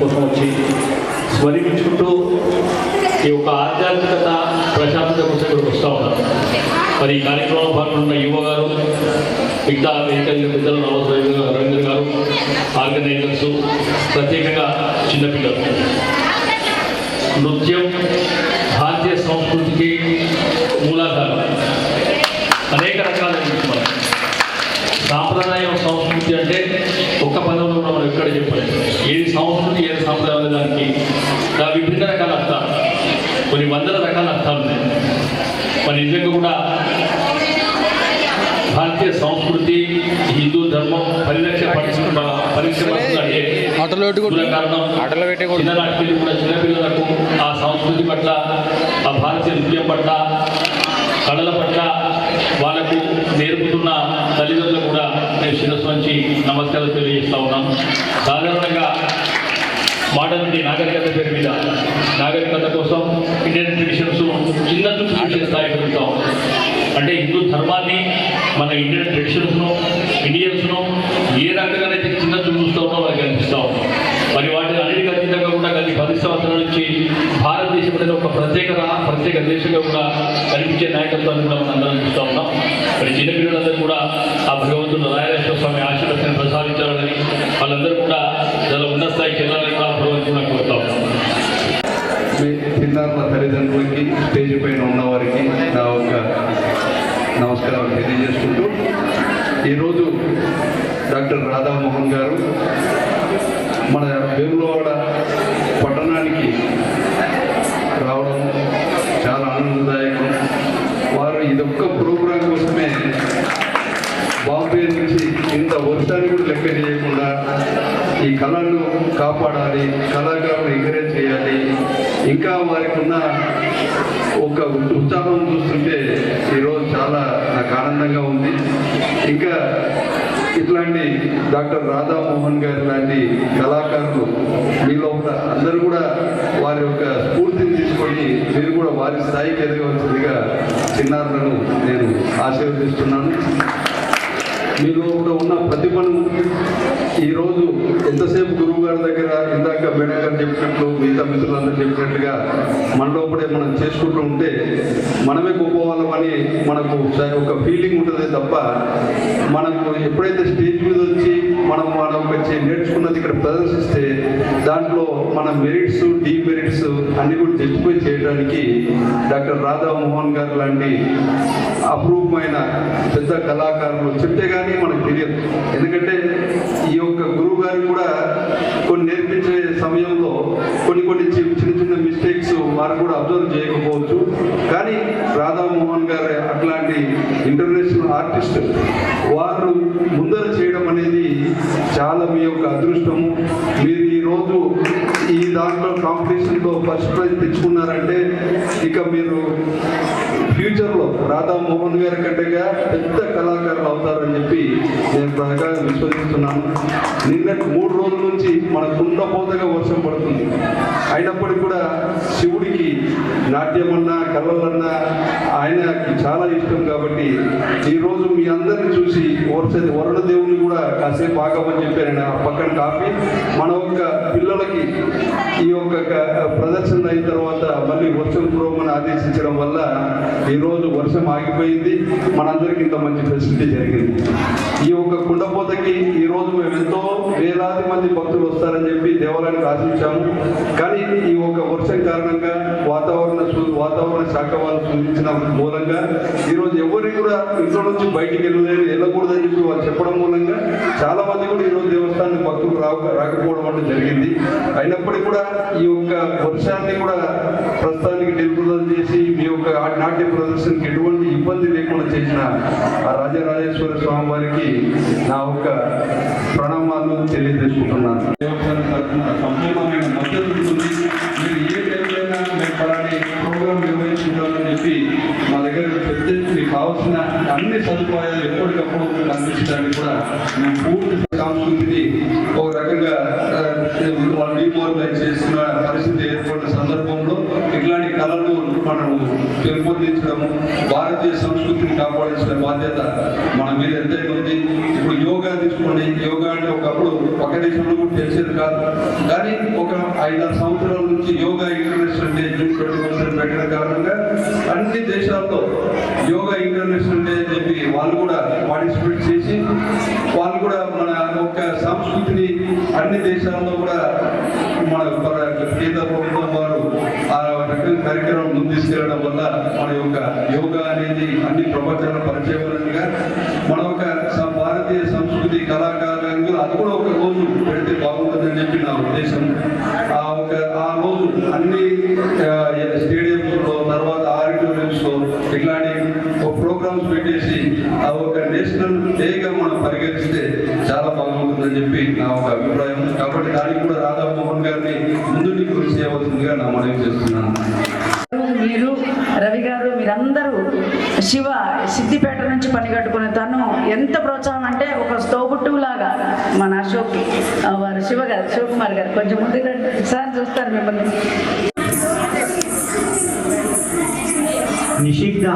కోసం స్మరించుకుంటూ ఈ యొక్క ఆధ్యాత్మికత ప్రశాంతత కోసం ఇక్కడికి వస్తూ ఉన్నారు మరి ఈ కార్యక్రమంలో పాల్గొన్న యువ గారు మిగతా వేదిక పెద్దలు నవోదయ రవీంద్ర గారు ఆర్గనైజర్స్ ప్రత్యేకంగా చిన్నపిల్లలు. నృత్యం భారతీయ సంస్కృతికి మూలాధారం అనేక రకాల మనం సాంప్రదాయం సంస్కృతి అంటే ఒక్క పదంలో కూడా మనం ఎక్కడ చెప్పలేదు ఏది సంస్కృతి ఏది సాంప్రదాయం దానికి ఇలా విభిన్న రకాల అర్థాలు. కొన్ని వందల రకాల అర్థాలు ఉన్నాయి. మరి నిజంగా కూడా భారతీయ సంస్కృతి హిందూ ధర్మం పరిరక్షణ చిన్ననాటి కూడా చిన్నపిల్లలకు ఆ సంస్కృతి పట్ల ఆ భారతీయ నృత్యం పట్ల కళల పట్ల వాళ్ళకు నేర్పుతున్న తల్లిదండ్రులకు కూడా నేను శిరస్సు నుంచి నమస్కారాలు తెలియజేస్తా ఉన్నాను సాధారణంగా మోడర్న్ ది నాగరికత పేరు మీద నాగరికత కోసం ఇండియన్ ట్రెడిషన్స్ చిన్న ట్రెడిషన్ చూసే స్థాయికి వెళ్తాం. అంటే హిందూ ధర్మాన్ని మన ఇండియన్ ట్రెడిషన్స్ను ఇండియన్స్ను ఏ రకంగానైతే చిన్న చూస్తామో వాళ్ళకి అనిపిస్తూ మరి వాటిని అన్నిటికీ అతీతంగా కూడా కలిసి పది సంవత్సరాల నుంచి భారతదేశం అనేది ఒక ప్రత్యేక ప్రత్యేక దేశంగా కూడా కనిపించే నాయకత్వాన్ని కూడా మనం అందరం చూస్తూ ఉన్నాం. మరి చిన్నపిల్లలందరూ కూడా ఆ భగవంతుడు నారాయణేశ్వర స్వామి ఆశీర్వచనం ప్రసాదించాలని వాళ్ళందరూ కూడా చాలా ఉన్నత స్థాయికి వెళ్ళాలని మీ చిన్నారుల తల్లిదండ్రులకి స్టేజ్ పైన ఉన్నవారికి నా ఒక నమస్కారం తెలియజేసుకుంటూ ఈరోజు డాక్టర్ రాధామోహన్ గారు మన వేములవాడ పట్టణానికి రావడం చాలా ఆనందదాయకం వారు ఇదొక్క ప్రోగ్రాం కోసమే బాంబే నుంచి ఇంత వర్షాన్ని కూడా లెక్క చేయకుండా ఈ కళను కాపాడాలి కళాకారులు ఎంకరేజ్ చేయాలి ఇంకా వారికి ఉన్న ఒక ఉత్సాహం చూస్తుంటే ఈరోజు చాలా నాకు ఆనందంగా ఉంది. ఇంకా ఇట్లాంటి డాక్టర్ రాధామోహన్ గారు లాంటి కళాకారులు మీలో ఉన్న అందరూ కూడా వారి యొక్క స్ఫూర్తిని తీసుకొని మీరు కూడా వారి స్థాయికి ఎదగవలసిందిగా చిన్నారులను నేను ఆశీర్వదిస్తున్నాను. మీలో కూడా ఉన్న ప్రతిభను ఈరోజు ఎంతసేపు గురువు గారి దగ్గర ఇందాక మేడం గారు చెప్పినట్లు మిగతా మిత్రులందరూ చెప్పినట్లుగా మన లోపలే మనం చేసుకుంటూ ఉంటే మనమే గొప్ప మనకు ఒక ఫీలింగ్ ఉంటుంది తప్ప మనకు ఎప్పుడైతే స్టేజ్ మనం మనం వచ్చి నేర్చుకున్నది ఇక్కడ ప్రదర్శిస్తే దాంట్లో మన మెరిట్స్ డీమెరిట్స్ అన్ని కూడా జస్టిఫై చేయడానికి డాక్టర్ రాధామోహన్ గారు లాంటి అపూర్వమైన పెద్ద కళాకారులు చెప్తే కానీ మనకు తెలియదు. ఎందుకంటే ఈ యొక్క గురువు గారు కూడా కొన్ని నేర్పించే సమయంలో కొన్ని కొన్ని చిన్న చిన్న మిస్టేక్స్ వారు కూడా అబ్జర్వ్ చేయకపోవచ్చు. కానీ రాధామోహన్ గారు అట్లాంటి ఇంటర్నేషనల్ ఆర్టిస్ట్ వారు ముందర చేయడం అనేది చాలా మీ యొక్క అదృష్టము. మీరు ఈరోజు ఈ దాంట్లో కాంపిటీషన్లో ఫస్ట్ ప్రైజ్ తెచ్చుకున్నారంటే ఇక మీరు ఫ్యూచర్లో రాధా మోహన్ గారి కంటేగా పెద్ద కళాకారులు అవుతారని చెప్పి నేను బాగా విశ్వసిస్తున్నాను. నిన్నటి మూడు రోజుల నుంచి మన కుండపోతగా వర్షం పడుతుంది. అయినప్పటికీ కూడా శివుడికి నాట్యమన్నా కళలన్నా ఆయనకి చాలా ఇష్టం కాబట్టి ఈరోజు చూసి వరుస వరుణ దేవుని కూడా కాసేపు ఆగమని చెప్పారు ఆయన ఆ పక్కన కాపీ. మన యొక్క పిల్లలకి ఈ యొక్క ప్రదర్శన అయిన తర్వాత మళ్ళీ వర్షం కురవమని ఆదేశించడం వల్ల ఈరోజు వర్షం ఆగిపోయింది. మనందరికీ ఇంత మంచి ఫెసిలిటీ జరిగింది. ఈ యొక్క కుండపోతకి ఈరోజు మేము ఎంతో వేలాది మంది భక్తులు వస్తారని చెప్పి దేవాలయానికి ఆశించాము. కానీ ఈ ఒక వర్షం కారణంగా వాతావరణ వాతావరణ శాఖ వాళ్ళు సూచించిన మూలంగా ఈరోజు ఎవరికి కూడా ఇంట్లో నుంచి బయటికి వెళ్ళలేదు వెళ్ళకూడదని చెప్పి వాళ్ళు చెప్పడం మూలంగా చాలా మంది కూడా ఈరోజు దేవస్థానం భక్తులు రాక రాకపోవడం అంటే జరిగింది. అయినప్పటికీ కూడా ఈ యొక్క వర్షాన్ని కూడా ప్రస్తుతానికి నిలుపుదల చేసి మీ యొక్క నాట్య ప్రదర్శనకి ఎటువంటి ఇబ్బంది లేకుండా చేసిన ఆ రాజరాజేశ్వర స్వామి వారికి నా యొక్క ప్రణామాలు తెలియజేసుకుంటున్నాను. దేవస్థానం తరఫున సంపూర్ణమైన మద్దతు ఉంటుంది. కావాల్సిన అన్ని సదుపాయాలు ఎప్పటికప్పుడు అందించడానికి కూడా మేము పూర్తి సంస్కృతిని ఒక రకంగా వాళ్ళు డిమోరలైజ్ చేసిన పరిస్థితి ఏర్పడిన సందర్భంలో ఇట్లాంటి కళలు మనము పెంపొందించడము భారతీయ సంస్కృతిని కాపాడాల్సిన బాధ్యత మన మీద ఎంతైనా ఉంది. ఇప్పుడు యోగా తీసుకోండి. యోగా అంటే ఒకప్పుడు ఒక దేశంలో కూడా తెలిసేది కాదు. కానీ ఒక ఐదారు సంవత్సరాల నుంచి yoga international day June twenty పెట్టిన కారణంగా అన్ని దేశాల్లో యోగా ఇంటర్నేషనల్ డే అని చెప్పి వాళ్ళు కూడా పార్టిసిపేట్ చేసి వాళ్ళు కూడా మన యొక్క సంస్కృతిని అన్ని దేశాల్లో కూడా మన కేంద్ర ప్రభుత్వం వారు ఆ రకం కార్యక్రమం ముందు వల్ల మన యొక్క యోగా అనేది అన్ని ప్రపంచాల పరిచయం మన యొక్క స- భారతీయ సంస్కృతి కళాకారులు అది కూడా ఒక రోజు పెడితే బాగుంటుందని చెప్పి నా ఉద్దేశం ఆ ఒక ఆ రోజు అన్ని స్టేడియంస్లో తర్వాత ఆడిటోరియంస్లో ఇట్లాంటి ఒక ప్రోగ్రామ్స్ పెట్టేసి ఆ ఒక నేషనల్ డేగా మనం పరిగణిస్తే చాలా బాగుంటుందని చెప్పి నా అభిప్రాయం కాబట్టి దానికి కూడా రాధామోహన్ గారిని ముందుకి కృషి చేయవలసిందిగా నా మనవి చేస్తున్నాను. మీరు రవి గారు మీరందరూ శివ సిద్దిపేట నుంచి పని కట్టుకునే తను ఎంత ప్రోత్సాహం అంటే ఒక స్తోబుట్టులాగా మన అశోక్ వారు శివ గారు శివకుమార్ గారు. కొంచెం రండి. సార్ చూస్తారు మిమ్మల్ని. నిషిద్ధ.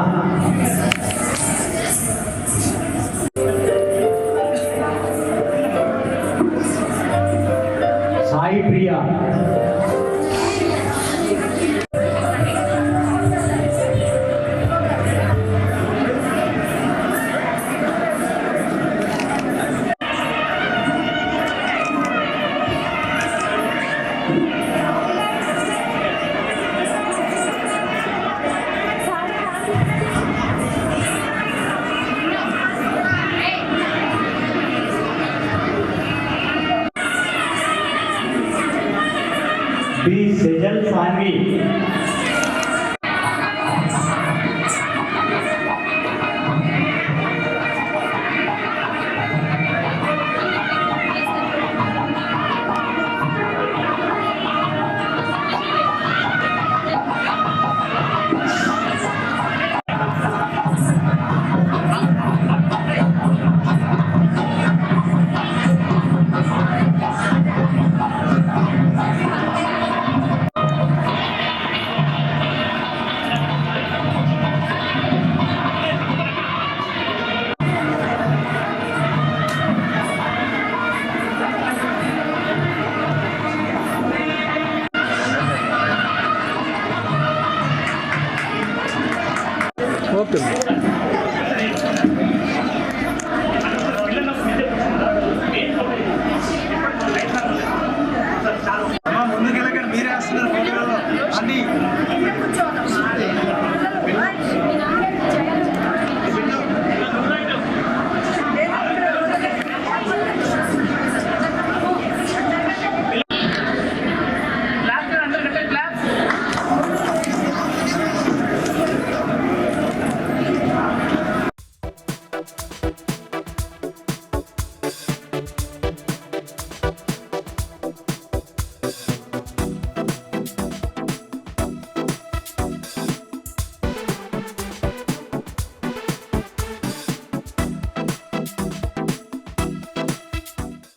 Henry. 对